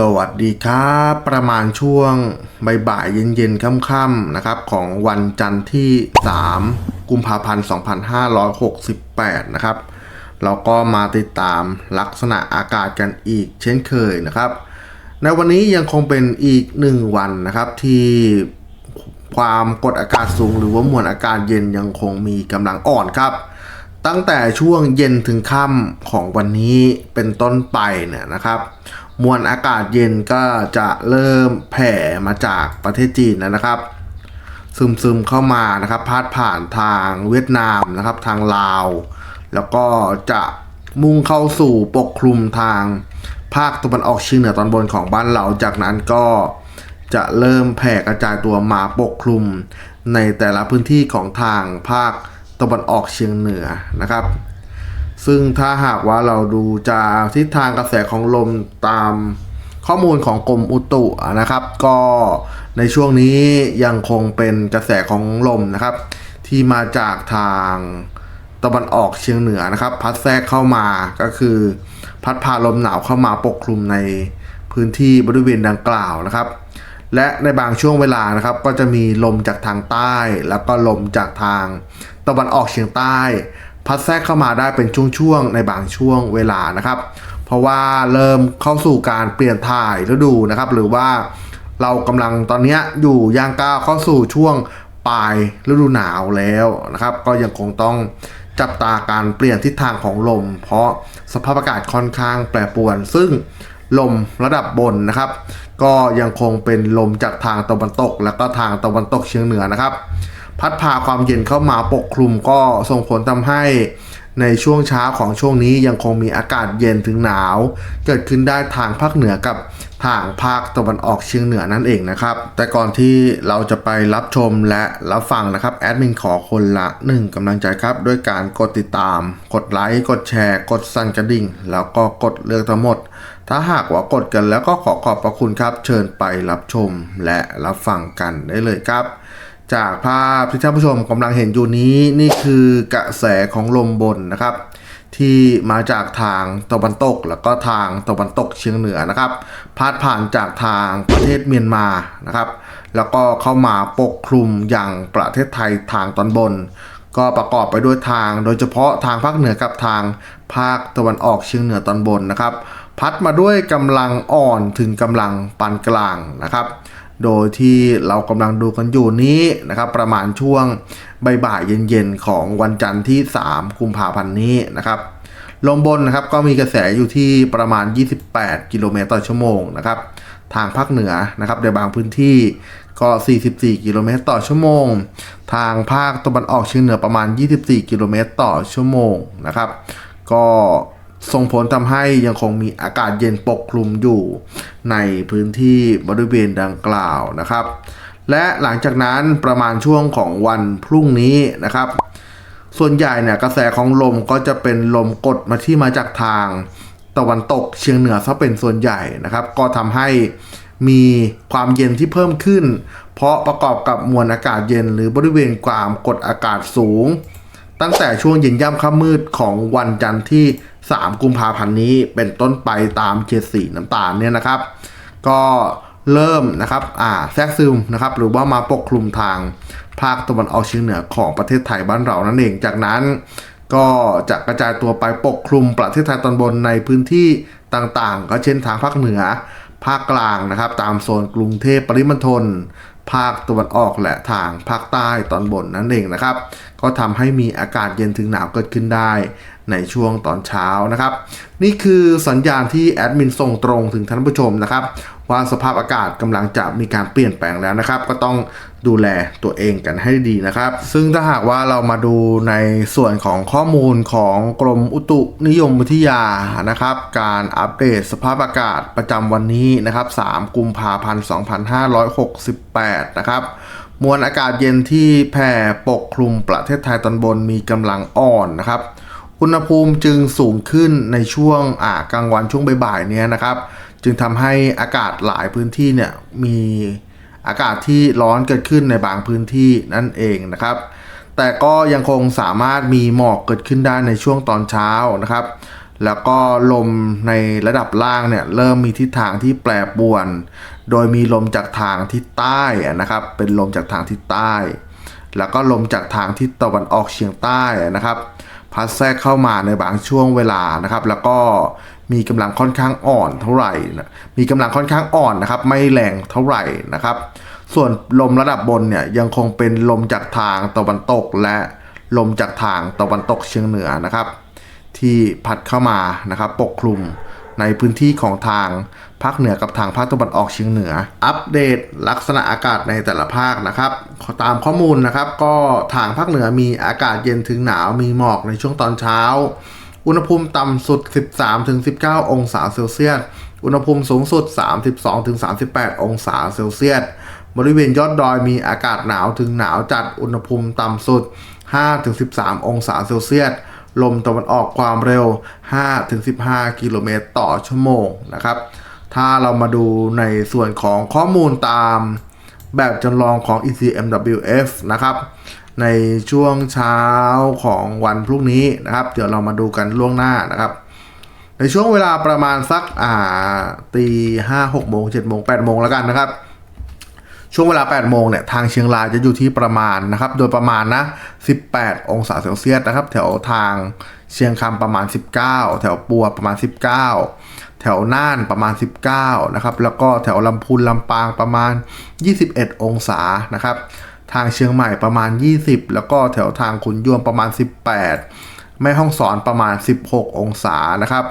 สวัสดีครับประมาณช่วงบ่ายเย็นๆค่ำๆนะครับของวันจันทร์ที่ 3 กุมภาพันธ์ 2568 นะครับ เราก็มาติดตามลักษณะอากาศกันอีกเช่นเคยนะครับ ในวันนี้ยังคงเป็นอีกหนึ่งวันนะครับที่ความกดอากาศสูงหรือว่ามวลอากาศเย็นยังคงมีกำลังอ่อนครับ ตั้งแต่ช่วงเย็นถึงค่ำของวันนี้เป็นต้นไปเนี่ยนะครับ มวลอากาศเย็นก็จะเริ่มแผ่มาจากประเทศจีนนะครับซึมซึมๆเข้ามานะครับพาดผ่านทางเวียดนามนะครับทางลาว แล้วก็จะมุ่งเข้าสู่ปกคลุมทางภาคตะวันออกเฉียงเหนือตอนบนของบ้านเรา จากนั้นก็จะเริ่มแผ่กระจายตัวมาปกคลุม ในแต่ละพื้นที่ของทางภาคตะวันออกเฉียงเหนือนะครับ ซึ่งถ้าหากว่าเราดูจากทิศทางกระแสของลมตามข้อมูลของกรมอุตุนะครับ ก็ในช่วงนี้ยังคงเป็นกระแสของลมนะครับ ที่มาจากทางตะวันออกเฉียงเหนือนะครับ พัดแทรกเข้ามาก็คือ พัดพาลมหนาวเข้ามาปกคลุมในพื้นที่บริเวณดังกล่าวนะครับ และในบางช่วงเวลานะครับ ก็จะมีลมจากทางใต้ แล้วก็ลมจากทางตะวันออกเฉียงใต้ พัดแทรกเข้ามาได้เป็นช่วงๆ ในบางช่วงเวลานะครับ เพราะว่าเริ่มเข้าสู่การเปลี่ยนถ่ายฤดูนะครับ หรือว่าเรากำลังตอนนี้อยู่ย่างก้าวเข้าสู่ช่วงปลายฤดูหนาวแล้วนะครับ ก็ยังคงต้องจับตาการเปลี่ยนทิศทางของลม เพราะสภาพอากาศค่อนข้างแปรปรวน ซึ่งลมระดับบนนะครับ ก็ยังคงเป็นลมจากทางตะวันตก และก็ทางตะวันตกเฉียงเหนือนะครับ พัดพาความเย็นเข้ามาปกคลุมก็ส่งผลทำให้ในช่วงเช้าของช่วงนี้ยังคงมีอากาศเย็นถึงหนาว เกิดขึ้นได้ทางภาคเหนือกับทางภาคตะวันออกเฉียงเหนือนั่นเองนะครับ แต่ก่อนที่เราจะไปรับชมและรับฟังนะครับแอดมินขอคนละหนึ่งกำลังใจครับ ด้วยการกดติดตาม กดไลค์ กดแชร์ กดสั่นกระดิ่ง แล้วก็กดเลือกทั้งหมด ถ้าหากว่ากดกันแล้วก็ขอขอบพระคุณครับ เชิญไปรับชมและรับฟังกันได้เลยครับ จากภาพที่ท่านผู้ชมกำลังเห็นอยู่นี้นี่คือกระแสของลมบนนะครับ ที่มาจากทางตะวันตก แล้วก็ทางตะวันตกเฉียงเหนือนะครับพาดผ่านจากทางประเทศเมียนมานะครับ แล้วก็เข้ามาปกคลุมอย่างประเทศไทยทางตอนบน ก็ประกอบไปด้วยทาง โดยเฉพาะทางภาคเหนือกับทางภาคตะวันออกเฉียงเหนือตอนบนนะครับ พัดมาด้วยกำลังอ่อนถึงกำลังปานกลางนะครับ โดยที่เรากำลังดูกันอยู่นี้นะครับ ประมาณช่วงบ่ายเย็นๆของวันจันทร์ที่ 3 กุมภาพันธ์นี้นะครับลมบนนะครับก็มีกระแสอยู่ที่ประมาณ 28 กิโลเมตรต่อชั่วโมงนะครับทางภาคเหนือนะครับในบางพื้นที่ก็ 44 กิโลเมตรต่อชั่วโมง ทางภาคตะวันออกเฉียงเหนือประมาณ 24 กิโลเมตรต่อชั่วโมงนะครับ ก็ ส่งผลทำให้ยังคงมีอากาศเย็นปกคลุมอยู่ในพื้นที่บริเวณดังกล่าวนะครับ และหลังจากนั้นประมาณช่วงของวันพรุ่งนี้นะครับ ส่วนใหญ่เนี่ยกระแสของลมก็จะเป็นลมกดมาที่มาจากทางตะวันตกเฉียงเหนือซะเป็นส่วนใหญ่นะครับ ก็ทำให้มีความเย็นที่เพิ่มขึ้น เพราะประกอบกับมวลอากาศเย็นหรือบริเวณความกดอากาศสูง ตั้งแต่ช่วงเย็นย่ำค่ำมืดของวันจันทร์ที่ 3 กุมภาพันธ์นี้เป็นต้นไปตามเฉดสีน้ำตาลเนี่ยนะครับ ก็เริ่มนะครับอ่าแทรกซึมนะครับหรือว่ามาปกคลุมทางภาคตะวันออกเฉียงเหนือของประเทศไทยบ้านเรานั่นเอง จากนั้นก็จะกระจายตัวไปปกคลุมประเทศไทยตอนบนในพื้นที่ต่างๆ ก็เช่นทางภาคเหนือ ภาคกลางนะครับ ตามโซนกรุงเทพปริมณฑลภาคตะวันออกและทางภาคใต้ตอนบนนั่นเองนะครับ ก็ทำให้มีอากาศเย็นถึงหนาวเกิดขึ้นได้ ในช่วงตอนเช้านะครับ นี่คือสัญญาณที่แอดมินส่งตรงถึงท่านผู้ชมนะครับ ว่าสภาพอากาศกำลังจะมีการเปลี่ยนแปลงแล้วนะครับ ก็ต้องดูแลตัวเองกันให้ดีนะครับ ซึ่งถ้าหากว่าเรามาดูในส่วนของข้อมูลของกรมอุตุนิยมวิทยานะครับ การอัปเดตสภาพอากาศประจำวันนี้นะครับ 3 กุมภาพันธ์ 2568 นะครับมวลอากาศเย็นที่แผ่ปกคลุมประเทศไทยตอนบนมีกำลังอ่อนนะครับ อุณหภูมิจึงสูงขึ้นในช่วงอ่ากลางวันช่วงบ่ายๆเนี้ยนะครับ จึงทำให้อากาศหลายพื้นที่เนี่ยมีอากาศที่ร้อนเกิดขึ้นในบางพื้นที่นั่นเองนะครับ แต่ก็ยังคงสามารถมีหมอกเกิดขึ้นได้ในช่วงตอนเช้านะครับ แล้วก็ลมในระดับล่างเนี่ยเริ่มมีทิศทางที่แปรปรวน โดยมีลมจากทางทิศใต้นะครับ เป็นลมจากทางทิศใต้ แล้วก็ลมจากทางทิศตะวันออกเฉียงใต้นะครับ พัดแทรกเข้ามาในบางช่วงเวลานะครับ แล้วก็มีกำลังค่อนข้างอ่อนเท่าไหร่นะมีกำลังค่อนข้างอ่อนนะครับ ไม่แรงเท่าไหร่นะครับ ส่วนลมระดับบนเนี่ยยังคงเป็นลมจากทางตะวันตก และลมจากทางตะวันตกเฉียงเหนือนะครับ ที่พัดเข้ามานะครับ ปกคลุม ในพื้นที่ของทางภาคเหนือกับทางภาคตะวันออกเฉียงเหนือ อัปเดตลักษณะอากาศในแต่ละภาคนะครับ ตามข้อมูลนะครับก็ทางภาคเหนือมีอากาศเย็นถึงหนาวมีหมอกในช่วงตอนเช้า อุณหภูมิต่ำสุด 13-19 องศาเซลเซียส อุณหภูมิสูงสุด 32-38 องศาเซลเซียส บริเวณยอดดอยมีอากาศหนาวถึงหนาวจัด อุณหภูมิต่ำสุด 5-13 องศาเซลเซียส ลมตะวันออกความเร็ว 5-15 กิโลเมตรต่อชั่วโมงนะครับ ถ้าเรามาดูในส่วนของข้อมูลตามแบบจำลองของ ECMWF นะครับ ในช่วงเช้าของวันพรุ่งนี้นะครับ เดี๋ยวเรามาดูกันล่วงหน้านะครับ ในช่วงเวลาประมาณสักอ่าตีห้าหกโมงเจ็ดโมงแปดโมงแล้วกันนะครับ ช่วงเวลา 8 โมงเนี่ยทางเชียงรายจะอยู่ที่ประมาณนะครับ โดยประมาณนะ 18 องศาเซลเซียสนะครับ แถวทางเชียงคำประมาณ 19 แถวปัวประมาณ 19 แถวน่านประมาณ 19 นะครับ แล้วก็แถวลำพูนลำปางประมาณ 21 องศานะครับ ทางเชียงใหม่ประมาณ 20 แล้วก็แถวทางขุนยวมประมาณ 18 แม่ห้องสอนประมาณ 16 องศานะครับ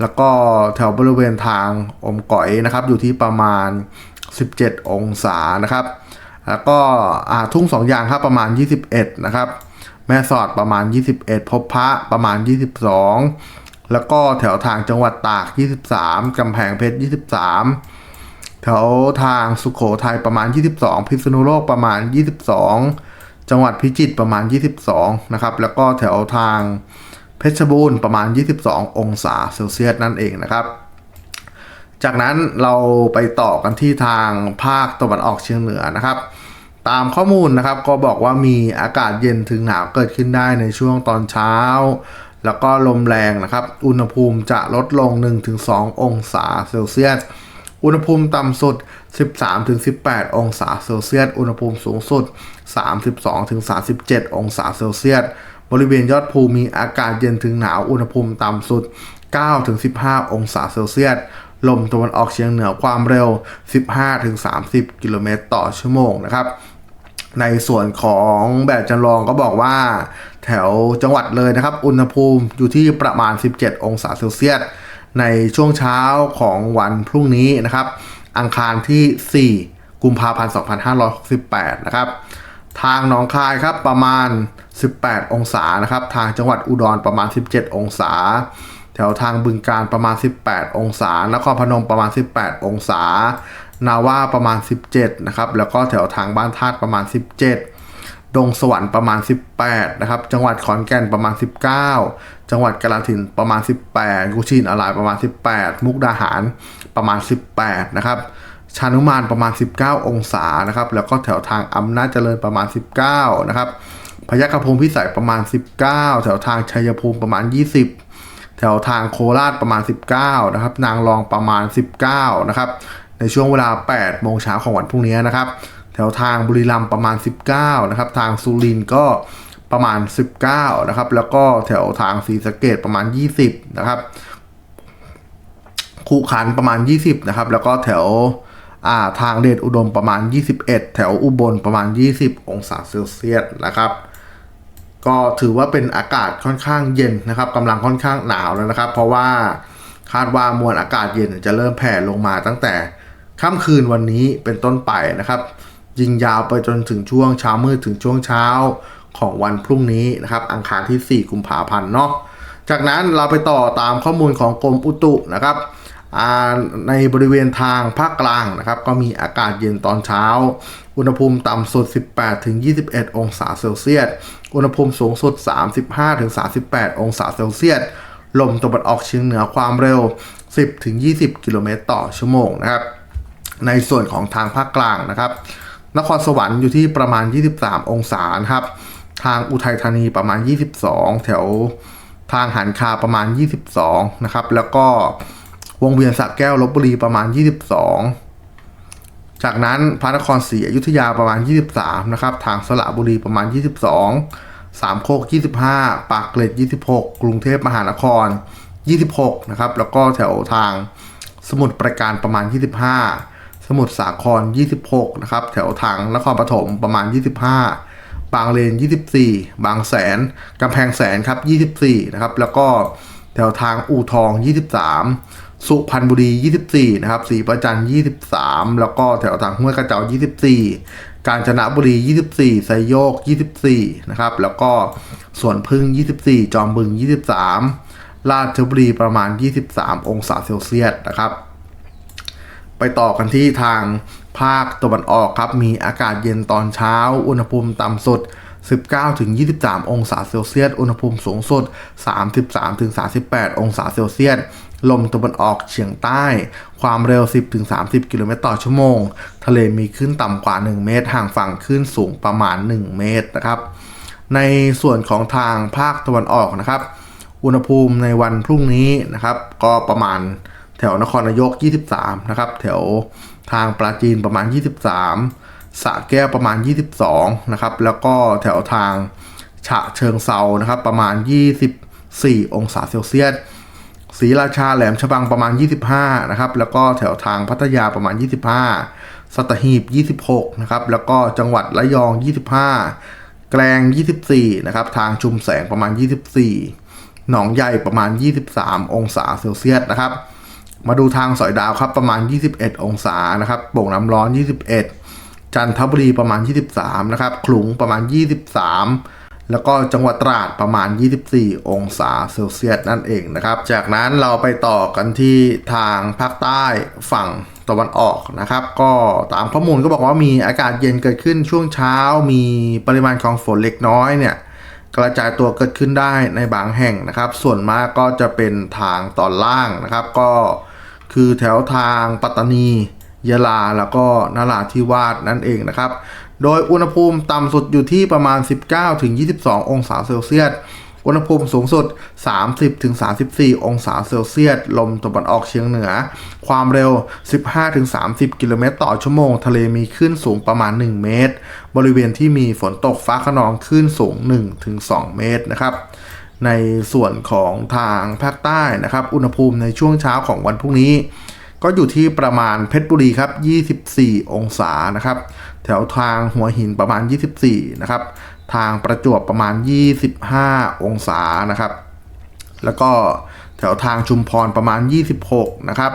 แล้วก็แถวบริเวณทางอมก๋อยนะครับ อยู่ที่ประมาณ 17 องศานะครับ แล้วก็ทุ่งสองยางครับประมาณ 21 นะครับ แม่สอดประมาณ 21 พบพระประมาณ 22 แล้วก็แถวทางจังหวัดตาก 23 กำแพงเพชร 23 แถวทางสุขโขทัยประมาณ 22 พิษณุโลกประมาณ 22 จังหวัดพิจิตรประมาณ 22 นะครับ แล้วก็แถวทางเพชรบูรณ์ประมาณ 22 องศาเซลเซียสนั่นเองนะครับ จากนั้นเราไปต่อกันที่ทางภาคตะวันออกเฉียงเหนือนะครับ ตามข้อมูลนะครับก็บอกว่ามีอากาศเย็นถึงหนาวเกิดขึ้นได้ในช่วงตอนเช้า แล้วก็ลมแรงนะครับ อุณหภูมิจะลดลง 1-2 องศาเซลเซียส อุณหภูมิต่ำสุด 13-18 องศาเซลเซียส อุณหภูมิสูงสุด 32-37 องศาเซลเซียส บริเวณยอดภูมีอากาศเย็นถึงหนาว อุณหภูมิต่ำสุด 9-15 องศาเซลเซียส ลมตะวันออกเฉียงเหนือความเร็ว 15-30 กิโลเมตรต่อชั่วโมงนะครับ ในส่วนของแบบจำลองก็บอกว่า แถวจังหวัดเลยนะครับ อุณหภูมิอยู่ที่ประมาณ 17 องศาเซลเซียส ในช่วงเช้าของวันพรุ่งนี้นะครับ อังคารที่ 4 กุมภาพันธ์ 2568 นะครับทางหนองคายครับประมาณ 18 องศานะครับ ทางจังหวัดอุดรประมาณ 17 องศา แถวทางบึงการประมาณ 18 องศานครพนมประมาณ 18 องศา นาว่าประมาณ 17 นะครับ แล้วก็แถวทางบ้านธาตุประมาณ 17 ดงสวรรค์ประมาณ 18 นะครับ จังหวัดขอนแก่นประมาณ 19 จังหวัดกาฬสินธุ์ประมาณ 18 กุชินอารายประมาณ 18 มุกดาหารประมาณ 18 นะครับชานุมานประมาณ 19 องศานะครับ แล้วก็แถวทางอำนาจเจริญประมาณ 19 นะครับพยัคฆภูมิพิสัยประมาณ 19 แถวทางชัยภูมิประมาณ 20 แถวทางโคราชประมาณ 19นะครับนางรองประมาณ 19นะครับในช่วงเวลา 8 โมงเช้าของวันพรุ่งนี้นะครับ แถวทางบุรีรัมย์ประมาณ 19นะครับทางสุรินทร์ก็ประมาณ 19นะครับแล้วก็แถวทางศรีสะเกดประมาณ 20นะครับคูขันประมาณ 20นะครับแล้วก็แถวอ่าทางเดชอุดมประมาณ 21 แถวอุบลประมาณ 20 องศาเซลเซียสนะครับ ก็ถือว่าเป็นอากาศค่อนข้างเย็นนะครับกำลังค่อนข้างหนาวแล้วนะครับ เพราะว่าคาดว่ามวลอากาศเย็นจะเริ่มแผ่ลงมาตั้งแต่ค่ำคืนวันนี้เป็นต้นไปนะครับ ยิงยาวไปจนถึงช่วงเช้ามืดถึงช่วงเช้าของวันพรุ่งนี้นะครับอังคารที่ 4 กุมภาพันธ์เนาะจากนั้นเราไปต่อตามข้อมูลของกรมอุตุนะครับ ในบริเวณทางภาคกลางนะครับก็มีอากาศเย็นตอนเช้า อุณหภูมิต่ำสุด 18-21 องศาเซลเซียส อุณหภูมิสูงสุด 35-38 องศาเซลเซียส ลมตะวันออกเฉียงเหนือความเร็ว 10-20 กิโลเมตรต่อชั่วโมงนะครับในส่วนของทางภาคกลางนะครับ นครสวรรค์อยู่ที่ประมาณ 23 องศานะครับ ทางอุทัยธานีประมาณ 22 แถวทางหันคาประมาณ 22 นะครับ แล้วก็ วงเวียนสระแก้วลบบุรีประมาณ 22 จากนั้นพระนครศรีอยุธยาประมาณ 23 นะครับ ทางสระบุรีประมาณ 22 สามโคก 25 ปากเกร็ด 26 กรุงเทพมหานคร 26 นะครับ แล้วก็แถวทางสมุทรปราการประมาณ 25 สมุทรสาคร 26 นะครับ แถวทางนครปฐมประมาณ 25 บางเลน 24 บางแสนกำแพงแสนครับ 24 นะครับ แล้วก็แถวทางอู่ทอง 23 สุพรรณบุรี 24 นะครับศรีประจัน 23 แล้วก็แถวทางห้วยกระเจ้า 24 กาญจนบุรี 24 ไซโยก 24 นะครับ แล้วก็สวนพึ่ง 24 จอมบึง 23 ราชบุรีประมาณ 23 องศาเซลเซียสนะครับ ไปต่อกันที่ทางภาคตะวันออกครับ มีอากาศเย็นตอนเช้า อุณหภูมิต่ำสุด 19-23 องศาเซลเซียส อุณหภูมิสูงสุด 33-38 องศาเซลเซียส ลมตะวันออกเฉียงใต้ ความเร็ว 10-30 กิโลเมตรต่อชั่วโมง ทะเลมีขึ้นต่ำกว่า 1 เมตร ห่างฝั่งขึ้นสูงประมาณ 1 เมตรนะครับ ในส่วนของทางภาคตะวันออกนะครับ อุณหภูมิในวันพรุ่งนี้นะครับ ก็ประมาณแถวนครนายก 23 นะครับ แถวทางปราจีนประมาณ 23สระแก้วประมาณ 22 นะครับ แล้วก็แถวทางฉะเชิงเซานะครับ ประมาณ 24 องศาเซลเซียส ศรีราชาแหลมฉบังประมาณ 25 นะครับ แล้วก็แถวทางพัทยาประมาณ 25 สัตหีบ 26 นะครับ แล้วก็จังหวัดระยอง 25 แกลง 24 นะครับ ทางชุมแสงประมาณ 24 หนองใหญ่ประมาณ 23 องศาเซลเซียสนะครับ มาดูทางสอยดาวครับประมาณ 21 องศานะครับ โป่งน้ำร้อน 21 จันทบุรีประมาณ 23 นะครับ ขลุงประมาณ 23 แล้วก็จังหวัดตราดประมาณ 24 องศาเซลเซียสนั่นเองนะครับ จากนั้นเราไปต่อกันที่ทางภาคใต้ฝั่งตะวันออกนะครับ ก็ตามข้อมูลก็บอกว่ามีอากาศเย็นเกิดขึ้นช่วงเช้า มีปริมาณของฝนเล็กน้อยเนี่ยกระจายตัวเกิดขึ้นได้ในบางแห่งนะครับ ส่วนมากก็จะเป็นทางตอนล่างนะครับ ก็คือแถวทางปัตตานี ยะลาแล้วก็นราธิวาสนั่นเองนะครับ โดยอุณหภูมิต่ำสุดอยู่ที่ประมาณ 19-22 องศาเซลเซียส อุณหภูมิสูงสุด 30-34 องศาเซลเซียส ลมตะวันออกเฉียงเหนือ ความเร็ว 15-30 กิโลเมตรต่อชั่วโมง ทะเลมีคลื่นสูงประมาณ 1 เมตร บริเวณที่มีฝนตกฟ้าขนองคลื่นสูง 1-2 เมตรนะครับในส่วนของทางภาคใต้นะครับ อุณหภูมิในช่วงเช้าของวันพรุ่งนี้ ก็อยู่ที่ประมาณเพชรบุรีครับ 24 องศานะครับ แถวทางหัวหินประมาณ 24 นะครับ ทางประจวบประมาณ 25 องศานะครับ แล้วก็แถวทางชุมพรประมาณ 26 นะครับ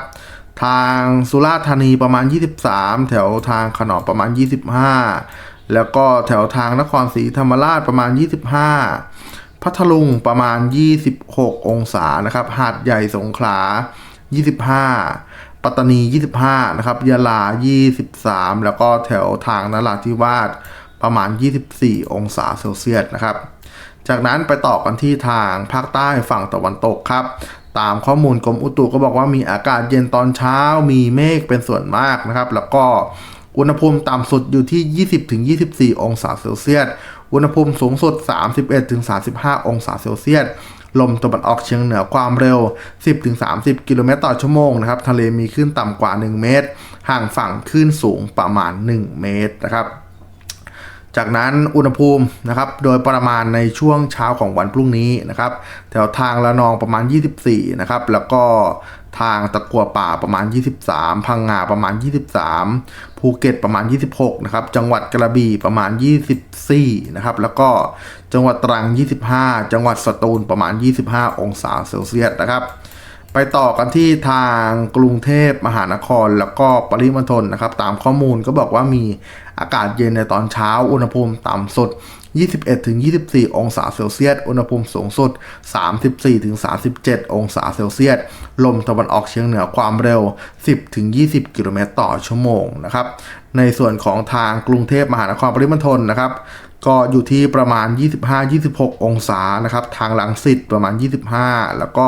ทางสุราษฎร์ธานีประมาณ 23 แถวทางขนอมประมาณ 25 แล้วก็แถวทางนครศรีธรรมราชประมาณ 25 พัทลุงประมาณ 26 องศานะครับ หาดใหญ่สงขลา 25 ปัตตานี 25 นะครับยะลา 23 แล้วก็แถวทางนราธิวาสประมาณ 24 องศาเซลเซียสนะครับ จากนั้นไปต่อกันที่ทางภาคใต้ฝั่งตะวันตกครับ ตามข้อมูลกรมอุตุก็บอกว่ามีอากาศเย็นตอนเช้ามีเมฆเป็นส่วนมากนะครับ แล้วก็อุณหภูมิต่ำสุดอยู่ที่ 20-24 องศาเซลเซียส อุณหภูมิสูงสุด 31-35 องศาเซลเซียส ลมตะวันออกเฉียงเหนือความเร็ว 10-30 กิโลเมตรต่อชั่วโมงนะครับ ทะเลมีคลื่นต่ำกว่า 1 เมตร ห่างฝั่งคลื่นสูงประมาณ 1 เมตรนะครับจากนั้นอุณหภูมินะครับโดยประมาณในช่วงเช้าของวันพรุ่งนี้นะครับแถวทางละนองประมาณ 24นะครับแล้วก็ ทางตะกัวป่าประมาณ 23 พังงาประมาณ 23 ภูเก็ตประมาณ 26 นะครับ จังหวัดกระบี่ประมาณ 24 นะครับ แล้วก็จังหวัดตรัง 25 จังหวัดสตูลประมาณ 25 องศาเซลเซียสนะครับ ไปต่อกันที่ทางกรุงเทพมหานครแล้วก็ปริมณฑลนะครับ ตามข้อมูลก็บอกว่ามีอากาศเย็นในตอนเช้า อุณหภูมิต่ำสุด 21-24 องศาเซลเซียส อุณหภูมิสูงสุด 34-37 องศาเซลเซียส ลมตะวันออกเฉียงเหนือความเร็ว 10-20 กิโลเมตรต่อชั่วโมงนะครับ ในส่วนของทางกรุงเทพมหานครปริมณฑลนะครับก็อยู่ที่ประมาณ 25-26 องศานะครับ ทางหลังสิตประมาณ 25 แล้วก็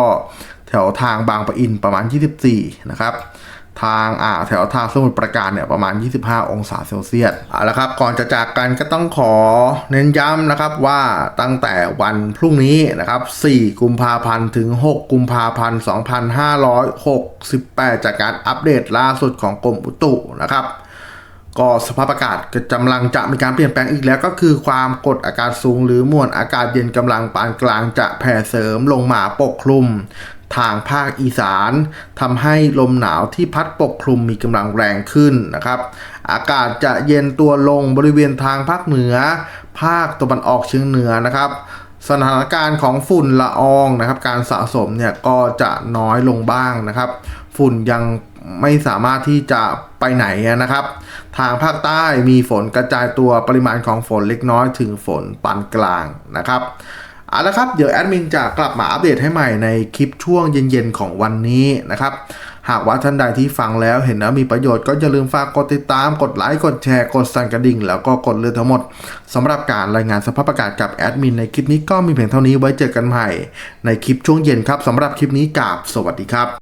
แถวทางบางปะอินประมาณ 24 นะครับ ทางอ่าแถวทางสมุทรปราการเนี่ยประมาณ 25 องศาเซลเซียสเอาละครับก่อนจะจากกันก็ต้องขอเน้นย้ำนะครับว่าตั้งแต่วันพรุ่งนี้นะครับ4กุมภาพันธ์ถึง 6 กุมภาพันธ์ 2568 จากการอัปเดตล่าสุดของกรมอุตุนะครับก็สภาพอากาศกำลังจะมีการเปลี่ยนแปลงอีกแล้วก็คือความกดอากาศสูงหรือมวลอากาศเย็นกำลังปานกลางจะแผ่เสริมลงมาปกคลุม ทางภาคอีสานทำให้ลมหนาวที่พัดปกคลุมมีกำลังแรงขึ้นนะครับ อากาศจะเย็นตัวลงบริเวณทางภาคเหนือ ภาคตะวันออกเฉียงเหนือนะครับ สถานการณ์ของฝุ่นละอองนะครับ การสะสมเนี่ยก็จะน้อยลงบ้างนะครับ ฝุ่นยังไม่สามารถที่จะไปไหนนะครับ ทางภาคใต้มีฝนกระจายตัวปริมาณของฝนเล็กน้อยถึงฝนปานกลางนะครับ เอาละครับ เดี๋ยวแอดมินจะกลับมาอัปเดตให้ใหม่ในคลิปช่วงเย็นๆของวันนี้นะครับ หากว่าท่านใดที่ฟังแล้วเห็นแล้วมีประโยชน์ก็อย่าลืมฝากกดติดตาม กดไลค์ กดแชร์ กดสั่นกระดิ่ง แล้วก็กดเลือทั้งหมดสำหรับการรายงานสภาพอากาศกับแอดมินในคลิปนี้ก็มีเพียงเท่านี้ไว้เจอกันใหม่ ในคลิปช่วงเย็นครับสำหรับคลิปนี้กราบสวัสดีครับ